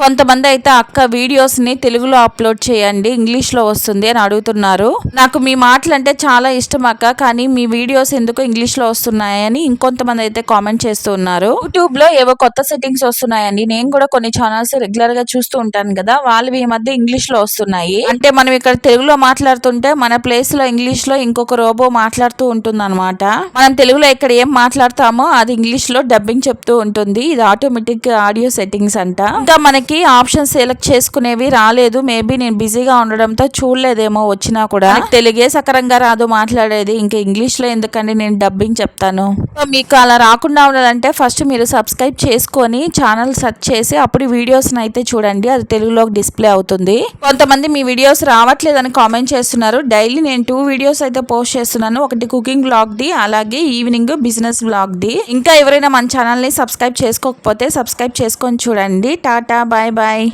కొంతమంది అయితే అక్క వీడియోస్ని తెలుగులో అప్లోడ్ చేయండి ఇంగ్లీష్లో వస్తుంది అని అడుగుతున్నారు. నాకు మీ మాటలు అంటే చాలా ఇష్టం అక్క కానీ మీ వీడియోస్ ఎందుకు ఇంగ్లీష్లో వస్తున్నాయని ఇంకొంతమంది అయితే కామెంట్ చేస్తూ ఉన్నారు. యూట్యూబ్లో ఏవో కొత్త సెట్టింగ్స్ వస్తున్నాయండి. నేను కూడా కొన్ని ఛానల్స్ రెగ్యులర్గా చూస్తూ ఉంటాను కదా వాళ్ళు ఈ మధ్య ఇంగ్లీష్లో వస్తున్నాయి. అంటే మనం ఇక్కడ తెలుగులో మాట్లాడుతుంటే మన ప్లేస్లో ఇంగ్లీష్లో ఇంకొక రోబో మాట్లాడుతూ ఉంటుంది అనమాట మనం తెలుగులో ఇక్కడ ఏం మాట్లాడతామో అది ఇంగ్లీష్లో డబ్బింగ్ చెప్తూ ఉంటుంది. ఇది ఆటోమేటిక్ ఆడియో సెట్టింగ్స్ అంట. ఇంకా మనకి ఆప్షన్ సెలెక్ట్ చేసుకునేవి రాలేదు. మేబీ నేను బిజీగా ఉండడంతో చూడలేదేమో వచ్చినా కూడా. తెలుగే సకరంగా రాదు మాట్లాడేది. ఇంకా ఇంగ్లీష్లో ఎందుకండి నేను డబ్బింగ్ చెప్తాను? మీకు అలా రాకుండా ఉండాలంటే ఫస్ట్ మీరు సబ్స్క్రైబ్ చేసుకొని ఛానల్ సెర్చ్ చేసి అప్పుడు వీడియోస్ని అయితే చూడండి. అది తెలుగులో డిస్ప్లే అవుతుంది. కొంతమంది మీ వీడియోస్ రావట్లేదని కామెంట్ చేస్తున్నారు. డైలీ నేను టూ వీడియోస్ అయితే పోస్ట్ చేస్తున్నాను. ఒకటి కుకింగ్ బ్లాగ్ ది అలాగే ఈవినింగ్ బిజినెస్ బ్లాగ్ ది. ఇంకా ఎవరైనా మన ఛానల్ని సబ్స్క్రైబ్ చేసుకోకపోతే సబ్స్క్రైబ్ చేసుకొని చూడండి. Tata bye bye